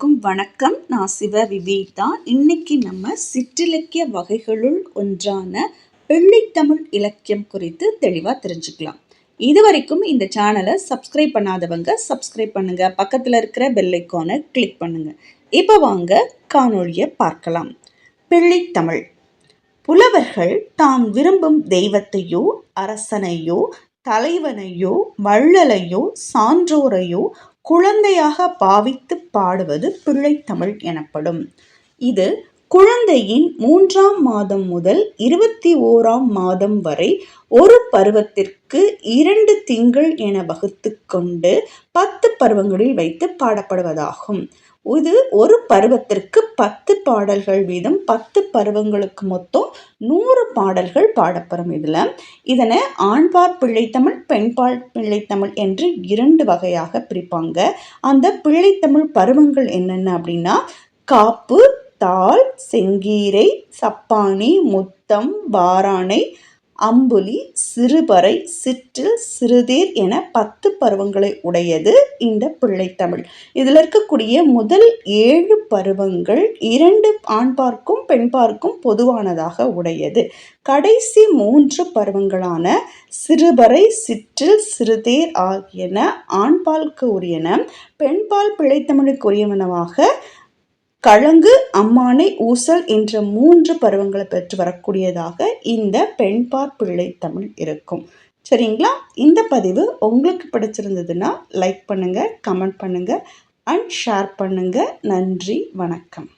அனைவருக்கும் வணக்கம். நான் சிவ விவேதா. இன்னைக்கு நம்ம சிற்றிலக்கிய வகைகளுள் ஒன்றான பிள்ளைத்தமிழ் இலக்கியம் குறித்து தெளிவாக தெரிஞ்சுக்கலாம். இது வரைக்கும் இந்த சேனலை சப்ஸ்கிரைப் பண்ணாதவங்க சப்ஸ்கிரைப் பண்ணுங்க. பக்கத்தில் இருக்கிற பெல்லைக்கானை கிளிக் பண்ணுங்க. இப்போ வாங்க காணொளியை பார்க்கலாம். பிள்ளைத்தமிழ் புலவர்கள் தாம் விரும்பும் தெய்வத்தையோ அரசனையோ தலைவனையோ வள்ளலையோ சான்றோரையோ குழந்தையாக பாவித்து பாடுவது பிள்ளைத்தமிழ் எனப்படும். இது குழந்தையின் மூன்றாம் மாதம் முதல் இருபத்தி ஓராம் மாதம் வரை ஒரு பருவத்திற்கு இரண்டு திங்கள் என வகுத்து கொண்டு பத்து பருவங்களில் வைத்து பாடப்படுவதாகும். இது ஒரு பருவத்திற்கு பத்து பாடல்கள் வீதம் பத்து பருவங்களுக்கு மொத்தம் நூறு பாடல்கள் பாடப்படும் இதில். இதனை ஆண்பார் பிள்ளைத்தமிழ் பெண்பால் பிள்ளைத்தமிழ் என்று இரண்டு வகையாக பிரிப்பாங்க. அந்த பிள்ளைத்தமிழ் பருவங்கள் என்னென்ன அப்படின்னா காப்பு தாள் செங்கீரை சப்பானி முத்தம் வாரானை அம்புலி சிறுபறை சிற்றில் சிறுதேர் என பத்து பருவங்களை உடையது இந்த பிள்ளைத்தமிழ் இதில் இருக்கக்கூடிய முதல் ஏழு பருவங்கள் இரண்டு ஆண்பார்க்கும் பெண்பார்க்கும் பொதுவானதாக உடையது. கடைசி மூன்று பருவங்களான சிறுபறை சிற்றில் சிறுதேர் ஆகியன ஆண்பாலுக்கு உரியன பெண்பால் பிழைத்தமிழுக்கு உரியவனவாக கழங்கு அம்மானை ஊசல் என்ற மூன்று பருவங்களை பெற்று வரக்கூடியதாக இந்த பெண்பார் பிள்ளை தமிழ் இருக்கும். சரிங்களா? இந்த பதிவு உங்களுக்கு பிடிச்சிருந்ததுன்னா லைக் பண்ணுங்கள் கமெண்ட் பண்ணுங்கள் அண்ட் ஷேர் பண்ணுங்கள் நன்றி வணக்கம்.